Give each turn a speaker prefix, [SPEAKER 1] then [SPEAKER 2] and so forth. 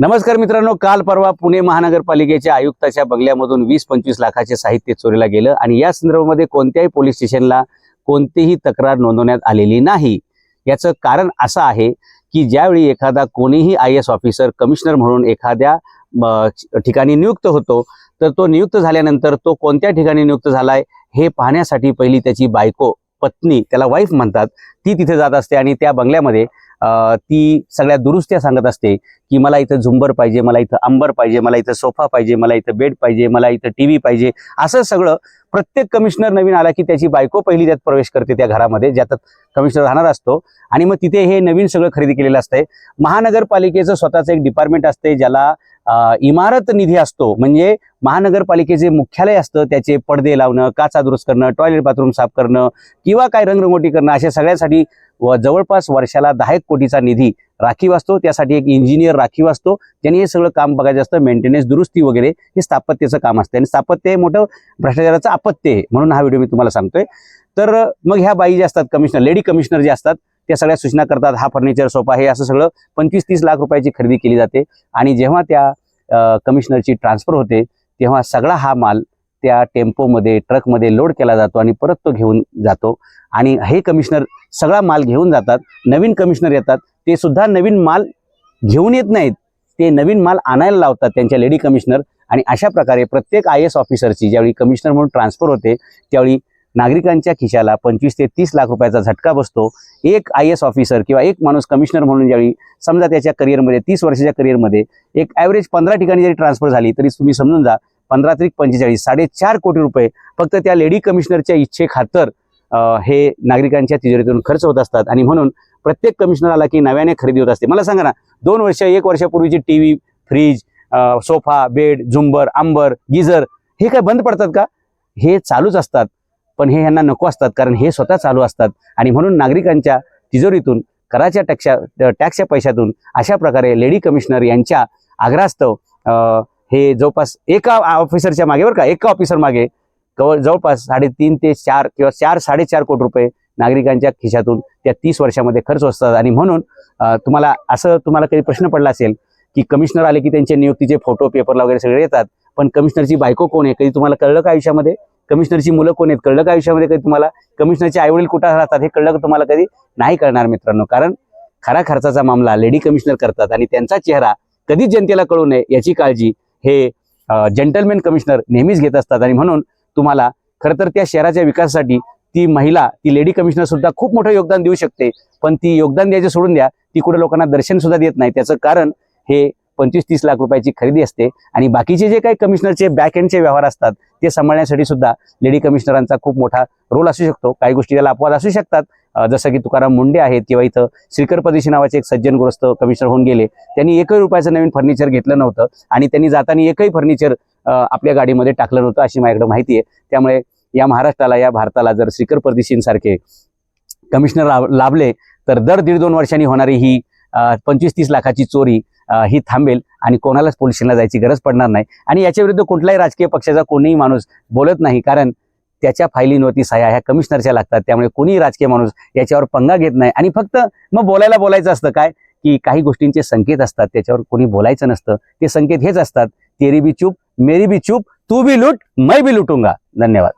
[SPEAKER 1] नमस्कार मित्रांनो काल परवा पुणे महानगरपालिकेच्या आयुक्ताच्या बंगल्यामधून वीस पंचवीस लाखाचे साहित्य चोरीला गेलं आणि या संदर्भामध्ये कोणत्याही पोलीस स्टेशनला कोणतीही तक्रार नोंदवण्यात आलेली नाही. याचं कारण असं आहे की ज्यावेळी एखादा कोणीही आय एस ऑफिसर कमिशनर म्हणून एखाद्या ठिकाणी नियुक्त होतो तर तो नियुक्त झाल्यानंतर तो कोणत्या ठिकाणी नियुक्त झालाय हे पाहण्यासाठी पहिली त्याची बायको पत्नी त्याला वाईफ म्हणतात ती तिथे जात असते आणि त्या बंगल्यामध्ये ती सगळ्या दुरुस्त्या सांगत असते की मला इथं झुंबर पाहिजे मला इथं अंबर पाहिजे मला इथं सोफा पाहिजे मला इथं बेड पाहिजे मला इथं टीव्ही पाहिजे असं सगळं प्रत्येक कमिशनर नवीन आला की त्याची बायको पहिली त्यात प्रवेश करते त्या घरामध्ये ज्यात कमिशनर राहणार असतो. आणि मग तिथे हे नवीन सगळं खरेदी केलेलं असतंय. महानगरपालिकेचं स्वतःचं एक डिपार्टमेंट असते ज्याला इमारत निधी असतो. म्हणजे महानगरपालिकेचे मुख्यालय असतं त्याचे पडदे लावणं काचा दुरुस्त करणं टॉयलेट बाथरूम साफ करणं किंवा काय रंगरंगोटी करणं अशा सगळ्यासाठी व जवळपास वर्षाला दहा एक कोटीचा निधी राखीव असतो त्यासाठी एक इंजिनियर राखीव असतो ज्यांनी हे सगळं काम बघायचं असतं मेंटेनन्स दुरुस्ती वगैरे हे स्थापत्याचं काम असतं. आणि स्थापत्य हे मोठं भ्रष्टाचाराचं अपत्य आहे म्हणून हा व्हिडिओ मी तुम्हाला सांगतोय. तर मग ह्या बाई ज्या असतात कमिशनर लेडी कमिशनर जे असतात त्या सगळ्या सूचना करतात हा फर्निचर सोफा हे असं सगळं पंचवीस तीस लाख रुपयाची खरेदी केली जाते. आणि जेव्हा त्या कमिशनरची ट्रान्सफर होते तेव्हा सगळा हा माल त्या टेम्पोमध्ये ट्रकमध्ये लोड केला जातो आणि परत तो घेऊन जातो. आणि हे कमिशनर सगळा माल घेऊन जातात. नवीन कमिशनर येतात. ते सुद्धा नवीन माल घेऊन येत नाहीत. ते नवीन माल आणायला लावतात त्यांच्या लेडी कमिशनर आणि अशा प्रकारे प्रत्येक आय एस ऑफिसरची ज्यावेळी कमिशनर म्हणून ट्रान्सफर होते त्यावेळी नागरिकांच्या खिशाला पंचवीस ते तीस लाख रुपयाचा झटका बसतो. एक आय एस ऑफिसर किंवा एक माणूस कमिशनर म्हणून ज्यावेळी समजा त्याच्या करिअरमध्ये तीस वर्षाच्या करिअरमध्ये एक ॲव्हरेज पंधरा ठिकाणी जरी ट्रान्सफर झाली तरी तुम्ही समजून जा पंधरा त्रिक पंचेचाळीस साडेचार कोटी रुपये फक्त त्या लेडी कमिशनरच्या इच्छेखातर हे नागरिकांच्या तिजोरीतून खर्च होत असतात. आणि म्हणून प्रत्येक कमिशनर आला की नव्याने खरेदी होत असते. मला सांगा ना दोन वर्ष एक वर्षापूर्वीची T V fridge sofa bed झुंबर आंबर गिझर हे काय बंद पडतात का? हे चालूच असतात. पण हे यांना नको असतात कारण हे स्वतः चालू असतात. आणि म्हणून नागरिकांच्या तिजोरीतून कराच्या टॅक्सच्या टॅक्सच्या पैशातून अशा प्रकारे लेडी कमिशनर यांच्या आग्रास्तव हे जवळपास एका ऑफिसरच्या मागे बरं का एका ऑफिसर मागे कव जवळपास साडेतीन ते चार किंवा चार साडेचार कोटी रुपये नागरिकांच्या खिशातून त्या तीस वर्षामध्ये खर्च असतात. आणि म्हणून तुम्हाला असं तुम्हाला कधी प्रश्न पडला असेल की कमिशनर आले की त्यांच्या नियुक्तीचे फोटो पेपरला वगैरे सगळे येतात पण कमिशनरची बायको कोण आहे? कधी तुम्हाला कळलं का आयुष्यामध्ये? कमिशनरची मुलं कोण आहेत? कळलं का आयुष्यामध्ये कधी तुम्हाला? कमिशनरचे आईवडील कुठं राहतात? हे कळलं का तुम्हाला कधी? नाही कळणार मित्रांनो कारण खरा खर्चाचा मामला लेडी कमिशनर करतात आणि त्यांचा चेहरा कधीच जनतेला कळू नये याची काळजी हे जेंटलमॅन कमिशनर नेहमीच घेत असतात. आणि म्हणून तुम्हाला खरं तर त्या शहराच्या विकासासाठी ती महिला ती लेडी कमिशनर सुद्धा खूप मोठं योगदान देऊ शकते. पण ती योगदान द्यायचं सोडून द्या ती कुठे लोकांना दर्शन सुद्धा देत नाही. त्याचं कारण हे पंचवीस तीस लाख रुपयाची खरेदी असते. आणि बाकीचे जे काही कमिशनरचे बॅक एंडचे व्यवहार असतात ते सांभाळण्यासाठी सुद्धा लेडी कमिशनरांचा खूप मोठा रोल असू शकतो. काही गोष्टी त्याला अपवाद असू शकतात. जसं की तुकाराम मुंडे आहेत किंवा इथं श्रीकर परदेशी नावाचे एक सज्जनग्रस्त कमिशनर होऊन गेले त्यांनी एकही रुपयाचं नवीन फर्निचर घेतलं नव्हतं आणि त्यांनी जाताना एकही फर्निचर आपल्या गाडीमध्ये टाकलं नव्हतं अशी माझ्याकडे माहिती आहे. त्यामुळे या महाराष्ट्राला या भारताला जर श्रीकर परदेशींसारखे कमिशनर लाभ- लाभले तर दर दीड दोन वर्षांनी होणारी ही पंचवीस तीस लाखाची चोरी ही थांबेल आणि कोणालाच पोलिशनला जायची गरज पडणार नाही. आणि याच्या विरुद्ध राजकीय पक्षाचा कोणीही माणूस बोलत नाही कारण त्याच्या फायलींवरती सह्या ह्या कमिशनरच्या लागतात. त्यामुळे कोणीही राजकीय माणूस याच्यावर पंगा घेत नाही. आणि फक्त मग बोलायला बोलायचं असतं काय? की काही गोष्टींचे संकेत असतात. त्याच्यावर कोणी बोलायचं नसतं. ते संकेत हेच असतात. तेरी बी चूप मेरी बी चूप तू बी लूट मै बी लुटूंगा. धन्यवाद.